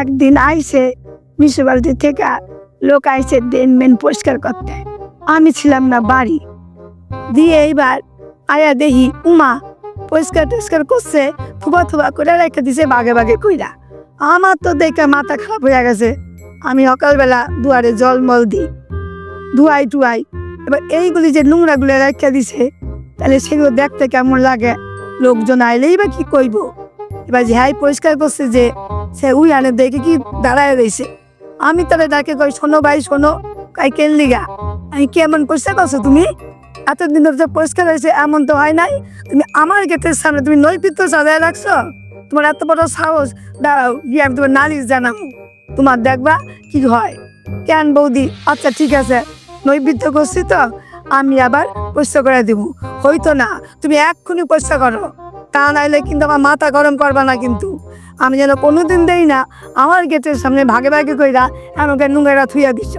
একদিন আইসে মিউনিসিপালিটি থেকে লোক আইসে ড্রেন মেন পরিষ্কার করতে। আমি ছিলাম না বাড়ি। দিয়ে এইবার আয়া দেখি উমা পরিষ্কার টরিষ্কার করছে, থুবা থুবা করে রেখে দিছে বাগে বাগে কইরা। আমার তো দেখে মাথা খারাপ হয়ে গেছে। আমি সকালবেলা দুয়ারে জল মল দিই, ধুয়াই টুয়াই। এবার এইগুলি যে নোংরাগুলো রেখে দিছে, তাহলে সেগুলো দেখতে কেমন লাগে? লোকজন আইলেই বা কি কইব? এবার যাই পরিষ্কার করছে যে সে উই আনে, দেখে কি দাঁড়ায় রয়েছে। আমি তাহলে ডাকে কই শোনো ভাই, শোনো কাই কেন লিগা? আমি কেমন পরিষ্কার করছ তুমি? এতদিন ধরে যে পরিষ্কার হয়েছে এমন তো হয় নাই। তুমি আমার গেটের সামনে তুমি নৈপিত্য সাজায় রাখছো। তোমার এত বড় সাহস, দাঁড়াও, গিয়ে আমি তোমার নালিশ জানাব। তোমার দেখবা কি হয়। কেন বৌদি? আচ্ছা ঠিক আছে। নৈবিত্য করছি তো, আমি আবার পরিষ্কার করে দিব। হইতো না, তুমি এক্ষুনি পরিষ্কার করো। তা নাইলে কিন্তু আমার মাথা গরম করবে না কিন্তু। আমি যেন কোনোদিন দেই না, আমার গেটের সামনে ভাগে ভাগে কইরা আমাকে নোংরা থুইয়া দিছ।